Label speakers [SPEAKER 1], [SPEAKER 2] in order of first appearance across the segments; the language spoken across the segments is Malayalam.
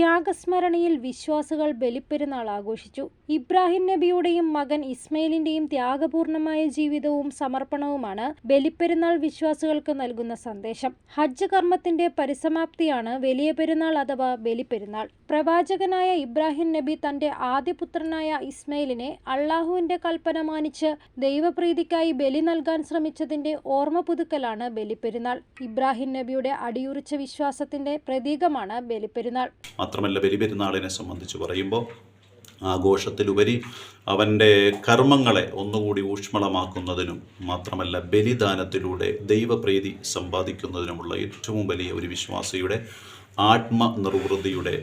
[SPEAKER 1] ത്യാഗസ്മരണയിൽ വിശ്വാസികൾ ബലിപ്പെരുന്നാൾ ആഘോഷിച്ചു. ഇബ്രാഹിം നബിയുടെയും മകൻ ഇസ്മയിലിന്റെയും ത്യാഗപൂർണമായ ജീവിതവും സമർപ്പണവുമാണ് ബലിപ്പെരുന്നാൾ വിശ്വാസികൾക്ക് നൽകുന്ന സന്ദേശം. ഹജ്ജ് കർമ്മത്തിന്റെ പരിസമാപ്തിയാണ് വലിയ പെരുന്നാൾ അഥവാ ബലിപ്പെരുന്നാൾ. പ്രവാചകനായ ഇബ്രാഹിം നബി തന്റെ ആദ്യപുത്രനായ ഇസ്മയിലിനെ അള്ളാഹുവിന്റെ കൽപ്പന മാനിച്ച് ദൈവപ്രീതിക്കായി ബലി നൽകാൻ ശ്രമിച്ചതിന്റെ ഓർമ്മ പുതുക്കലാണ് ബലിപ്പെരുന്നാൾ. ഇബ്രാഹിം നബിയുടെ അടിയുറിച്ച വിശ്വാസത്തിന്റെ പ്രതീകമാണ് ബലിപ്പെരുന്നാൾ.
[SPEAKER 2] മാത്രമല്ല ബലിപെരുന്നാളിനെ സംബന്ധിച്ച് പറയുമ്പോൾ ആഘോഷത്തിലുപരി അവന്റെ കർമ്മങ്ങളെ ഒന്നുകൂടി ഊഷ്മളമാക്കുന്നതിനും മാത്രമല്ല ബലിദാനത്തിലൂടെ ദൈവപ്രീതി സമ്പാദിക്കുന്നതിനുമുള്ള ഏറ്റവും വലിയ ഒരു വിശ്വാസിയുടെ ആത്മനിർവൃതിയുടെ നിർവൃതിയുടെ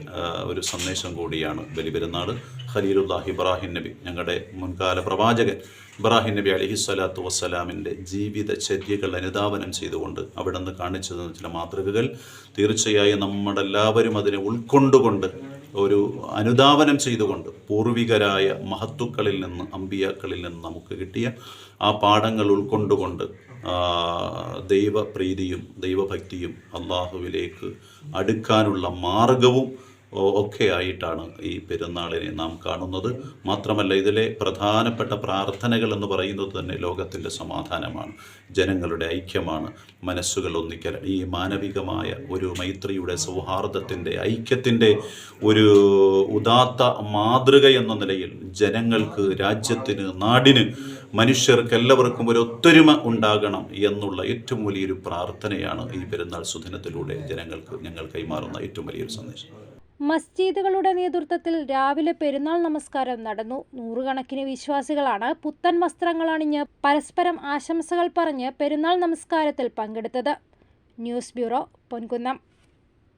[SPEAKER 2] ഒരു സന്ദേശം കൂടിയാണ് ബലിപെരുന്നാൾ ഖലീലുല്ലാഹ് ഇബ്രാഹിം നബി ഞങ്ങളുടെ മുൻകാല പ്രവാചകൻ ഇബ്രാഹിം നബി അലഹിസ്വലാത്തു വസ്സലാമിന്റെ ജീവിതചര്യകൾ അനുധാവനം ചെയ്തുകൊണ്ട് അവിടെ നിന്ന് കാണിച്ചു തന്ന ചില മാതൃകകൾ. തീർച്ചയായും നമ്മളെല്ലാവരും അതിനെ ഉൾക്കൊണ്ടുകൊണ്ട് ഒരു അനുധാവനം ചെയ്തുകൊണ്ട് പൂർവികരായ മഹത്തുക്കളിൽ നിന്ന് അമ്പിയാക്കളിൽ നിന്ന് നമുക്ക് കിട്ടിയ ആ പാഠങ്ങൾ ഉൾക്കൊണ്ടുകൊണ്ട് ദൈവപ്രീതിയും ദൈവഭക്തിയും അള്ളാഹുവിലേക്ക് അടുക്കാനുള്ള മാർഗവും ഒക്കെ ആയിട്ടാണ് ഈ പെരുന്നാളിനെ നാം കാണുന്നത്. മാത്രമല്ല ഇതിലെ പ്രധാനപ്പെട്ട പ്രാർത്ഥനകൾ എന്ന് പറയുന്നത് തന്നെ ലോകത്തിന്റെ സമാധാനമാണ്. ജനങ്ങളുടെ ഐക്യമാണ്. മനസ്സുകൾ ഒന്നിക്കൽ ഈ മാനവികമായ ഒരു മൈത്രിയുടെ സൗഹാർദ്ദത്തിന്റെ ഐക്യത്തിന്റെ ഒരു ഉദാത്ത മാതൃക എന്ന നിലയിൽ ജനങ്ങൾക്ക് രാജ്യത്തിന് നാടിന് മനുഷ്യർക്ക് എല്ലാവർക്കും ഒരു ഒത്തൊരുമ ഉണ്ടാകണം എന്നുള്ള ഏറ്റവും വലിയൊരു പ്രാർത്ഥനയാണ് ഈ പെരുന്നാൾ സുദിനത്തിലൂടെ ജനങ്ങൾക്ക് ഞങ്ങൾ കൈമാറുന്ന ഏറ്റവും വലിയൊരു സന്ദേശം.
[SPEAKER 1] മസ്ജിദുകളുടെ നേതൃത്വത്തിൽ രാവിലെ പെരുന്നാൾ നമസ്കാരം നടന്നു. നൂറുകണക്കിന് വിശ്വാസികളാണ് പുത്തൻ വസ്ത്രങ്ങൾ അണിഞ്ഞ് പരസ്പരം ആശംസകൾ പറഞ്ഞ് പെരുന്നാൾ നമസ്കാരത്തിൽ പങ്കെടുത്തത്. News bureau Ponkunnam.